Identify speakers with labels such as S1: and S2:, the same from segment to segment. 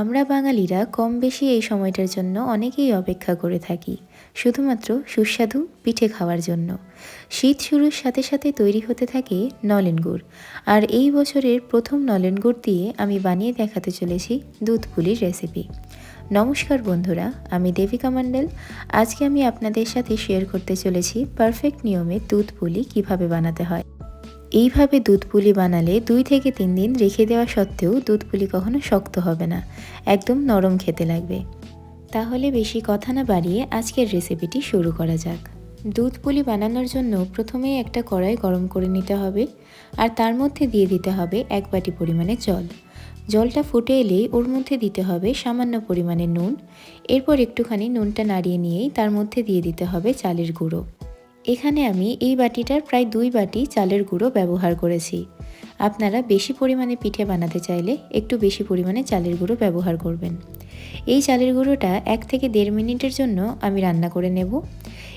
S1: আমরা বাঙালিরা কম বেশি এই সময়টার জন্য অনেকেই অপেক্ষা করে থাকি, শুধুমাত্র সুস্বাদু পিঠে খাওয়ার জন্য। শীত শুরুর সাথে সাথে তৈরি হতে থাকে নলেন গুড়। আর এই বছরের প্রথম নলেন গুড় দিয়ে আমি বানিয়ে দেখাতে চলেছি দুধ পুলির রেসিপি। নমস্কার বন্ধুরা, আমি দেবিকা মণ্ডল। আজকে আমি আপনাদের সাথে শেয়ার করতে চলেছি পারফেক্ট নিয়মে দুধ পুলি কীভাবে বানাতে হয়। এইভাবে দুধ পুলি বানালে দুই থেকে তিন দিন রেখে দেওয়া সত্ত্বেও দুধ পুলি কখনো শক্ত হবে না, একদম নরম খেতে লাগবে। তাহলে বেশি কথা না বাড়িয়ে আজকের রেসিপিটি শুরু করা যাক। দুধ পুলি বানানোর জন্য প্রথমেই একটা কড়াই গরম করে নিতে হবে আর তার মধ্যে দিয়ে দিতে হবে এক বাটি পরিমাণে জল। জলটা ফুটে এলেই ওর মধ্যে দিতে হবে সামান্য পরিমাণে নুন। এরপর একটুখানি নুনটা নাড়িয়ে নিয়েই তার মধ্যে দিয়ে দিতে হবে চালের গুঁড়ো। এখানে আমি এই বাটিটার প্রায় দুই বাটি চালের গুঁড়ো ব্যবহার করেছি। আপনারা বেশি পরিমাণে পিঠে বানাতে চাইলে একটু বেশি পরিমাণে চালের গুঁড়ো ব্যবহার করবেন। এই চালের গুঁড়োটা এক থেকে দেড় মিনিটের জন্য আমি রান্না করে নেব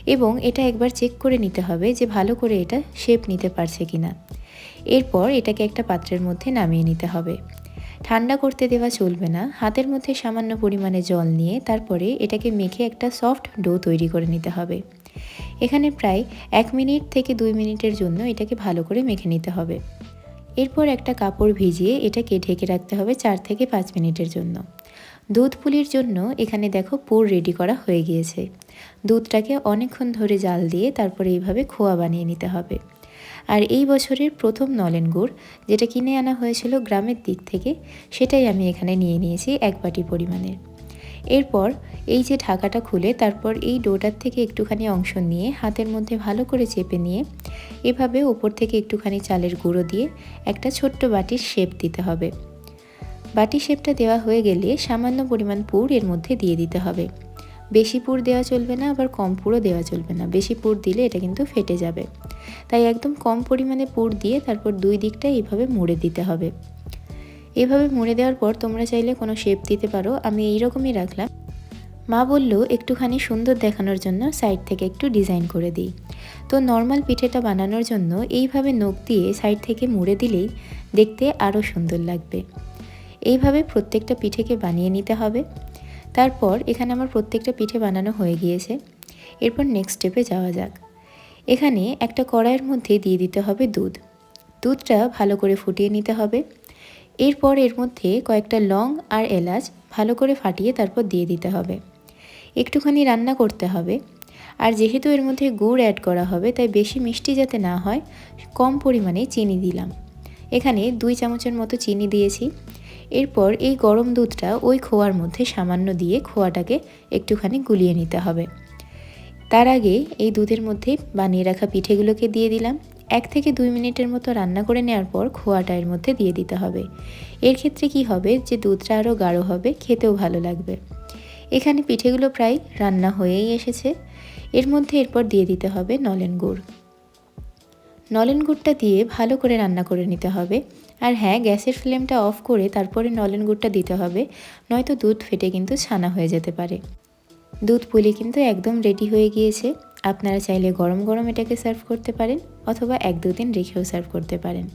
S1: এবং এটা একবার চেক করে নিতে হবে যে ভালো করে এটা শেপ নিতে পারছে কিনা। এরপর এটাকে একটা পাত্রের মধ্যে নামিয়ে নিতে হবে। ঠান্ডা করতে দেওয়া চলবে না, হাতের মধ্যে সামান্য পরিমাণে জল নিয়ে তারপরে এটাকে মেখে একটা সফট ডো তৈরি করে নিতে হবে। এখানে প্রায় এক মিনিট থেকে দুই মিনিটের জন্য এটাকে ভালো করে মেখে নিতে হবে। এরপর একটা কাপড় ভিজিয়ে এটাকে ঢেকে রাখতে হবে চার থেকে পাঁচ মিনিটের জন্য। দুধ পুলির জন্য এখানে দেখো পুর রেডি করা হয়ে গিয়েছে। দুধটাকে অনেকক্ষণ ধরে জাল দিয়ে তারপরে এইভাবে খোয়া বানিয়ে নিতে হবে। আর এই বছরের প্রথম নলেন গুড়, যেটা কিনে আনা হয়েছিল গ্রামের দিক থেকে, সেটাই আমি এখানে নিয়ে নিয়েছি এক বাটি পরিমাণের। এরপর এই যে ঢাকাটা খুলে তারপর এই ডোটার থেকে একটুখানি অংশ নিয়ে হাতের মধ্যে ভালো করে চেপে নিয়ে এভাবে ওপর থেকে একটুখানি চালের গুঁড়ো দিয়ে একটা ছোট্ট বাটির শেপ দিতে হবে। বাটি শেপটা দেওয়া হয়ে গেলে সামান্য পরিমাণ পুর এর মধ্যে দিয়ে দিতে হবে। বেশি পুর দেওয়া চলবে না, আবার কম পুরও দেওয়া চলবে না। বেশি পুর দিলে এটা কিন্তু ফেটে যাবে। তাই একদম কম পরিমাণে পুর দিয়ে তারপর দুই দিকটা এইভাবে মুড়ে দিতে হবে। এভাবে মুড়ে দেওয়ার পর তোমরা চাইলে কোনো শেপ দিতে পারো। আমি এইরকমই রাখলাম। মা বলল, একটুখানি সুন্দর দেখানোর জন্য সাইড থেকে একটু ডিজাইন করে দিই। তো নর্মাল পিঠেটা বানানোর জন্য এইভাবে নখ দিয়ে সাইড থেকে মুড়ে দিলেই দেখতে আরও সুন্দর লাগবে। এইভাবে প্রত্যেকটা পিঠেকে বানিয়ে নিতে হবে। তারপর এখানে আমার প্রত্যেকটা পিঠে বানানো হয়ে গিয়েছে। এরপর নেক্সট স্টেপে যাওয়া যাক। এখানে একটা কড়াইয়ের মধ্যে দিয়ে দিতে হবে দুধ। দুধটা ভালো করে ফুটিয়ে নিতে হবে। এরপর এর মধ্যে কয়েকটা লং আর এলাচ ভালো করে ফাটিয়ে তারপর দিয়ে দিতে হবে। একটুখানি রান্না করতে হবে। আর যেহেতু এর মধ্যে গুড় অ্যাড করা হবে, তাই বেশি মিষ্টি যাতে না হয়, কম পরিমাণে চিনি দিলাম। এখানে দুই চামচের মতো চিনি দিয়েছি। এরপর এই গরম দুধটা ওই খোয়ার মধ্যে সামান্য দিয়ে খোয়াটাকে একটুখানি গুলিয়ে নিতে হবে। তার আগে এই দুধের মধ্যে বানিয়ে রাখা পিঠেগুলোকে দিয়ে দিলাম। এক থেকে দুই মিনিটের মতো রান্না করে নেওয়ার পর খোয়াটা এর মধ্যে দিয়ে দিতে হবে। এর ক্ষেত্রে কি হবে যে দুধটা আরও গাঢ় হবে, খেতেও ভালো লাগবে। এখানে পিঠেগুলো প্রায় রান্না হয়েই এসেছে। এর মধ্যে এরপর দিয়ে দিতে হবে নলেন গুড়। নলেন গুড়টা দিয়ে ভালো করে রান্না করে নিতে হবে। আর হ্যাঁ গ্যাসের ফ্লেমটা অফ করে তারপরে নলেন গুড়টা দিতে হবে, নয়তো দুধ ফেটে কিন্তু ছানা হয়ে যেতে পারে। দুধ পুলি কিন্তু একদম রেডি হয়ে গিয়েছে। আপনারা চাইলে গরম গরম এটাকে সার্ভ করতে পারেন অথবা এক দু দিন রেখেও সার্ভ করতে পারেন।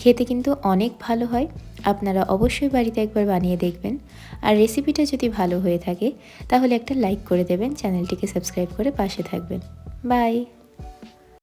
S1: খেতে কিন্তু অনেক ভালো হয়, আপনারা অবশ্যই বাড়িতে একবার বানিয়ে দেখবেন। আর রেসিপিটা যদি ভালো হয়ে থাকে, তাহলে একটা লাইক করে দেবেন, চ্যানেলটিকে সাবস্ক্রাইব করে পাশে থাকবেন। বাই!